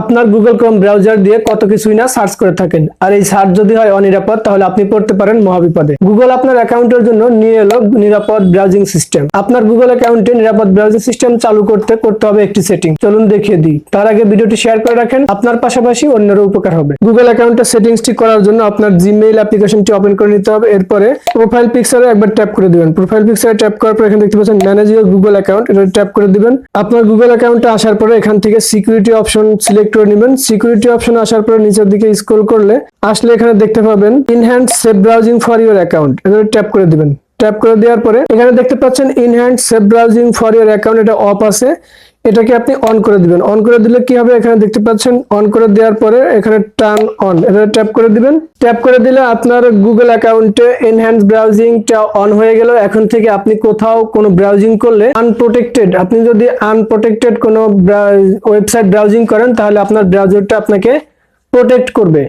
আপনার Google Chrome browser দিয়ে কত কিছুই না সার্চ করে থাকেন। আর এই সার্চ যদি হয় অনিরাপদ, তাহলে আপনি পড়তে পারেন মহাবিপদে। গুগল আপনার অ্যাকাউন্টের জন্য নিয়ে এলো নিরাপদ ব্রাউজিং সিস্টেম। আপনার গুগল অ্যাকাউন্টে নিরাপদ ব্রাউজিং সিস্টেম চালু করতে করতে হবে একটি সেটিং। চলুন দেখিয়ে দিই। তার আগে ভিডিওটি শেয়ার করে রাখেন, আপনার পাশাপাশি অন্যেরও উপকার হবে। গুগল অ্যাকাউন্টের সেটিংসটি করার জন্য আপনার জিমেইল অ্যাপ্লিকেশনটি ওপেন করে নিতে হবে। এরপরে প্রোফাইল পিকচারে একবার ট্যাপ করে দিবেন। প্রোফাইল পিকচারে ট্যাপ করার পর এখানে দেখতে পাচ্ছেন ম্যানেজ ইউর গুগল অ্যাকাউন্ট। এটা ট্যাপ করে দিবেন। আপনার গুগল অ্যাকাউন্টে আসার পরে এখান থেকে সিকিউরিটি অপশন সিলেক্ট করে নেবেন। সিকিউরিটি অপশন আসার পরে নিচের দিকে স্ক্রল করলে আসলে এখানে দেখতে পাবেন enhanced safe browsing for your account এখানে ট্যাপ করে দিবেন। ট্যাপ করে দেওয়ার পরে এখানে দেখতে পাচ্ছেন enhanced safe browsing for your account এটা অফ আছে। এটাকে আপনি অন করে দিবেন। অন করে দিলে কি হবে? এখানে দেখতে পাচ্ছেন অন করে দেওয়ার পরে এখানে টার্ন অন এটা ট্যাপ করে দিবেন। ট্যাপ করে দিলে আপনার গুগল অ্যাকাউন্টে এনহ্যান্স ব্রাউজিংটা অন হয়ে গেল। এখন থেকে আপনি কোথাও কোনো ব্রাউজিং করলে আনপ্রোটেক্টেড আপনি যদি আনপ্রোটেক্টেড কোনো ওয়েবসাইট ব্রাউজিং করেন, তাহলে আপনার ব্রাউজারটা আপনাকে প্রোটেক্ট করবে।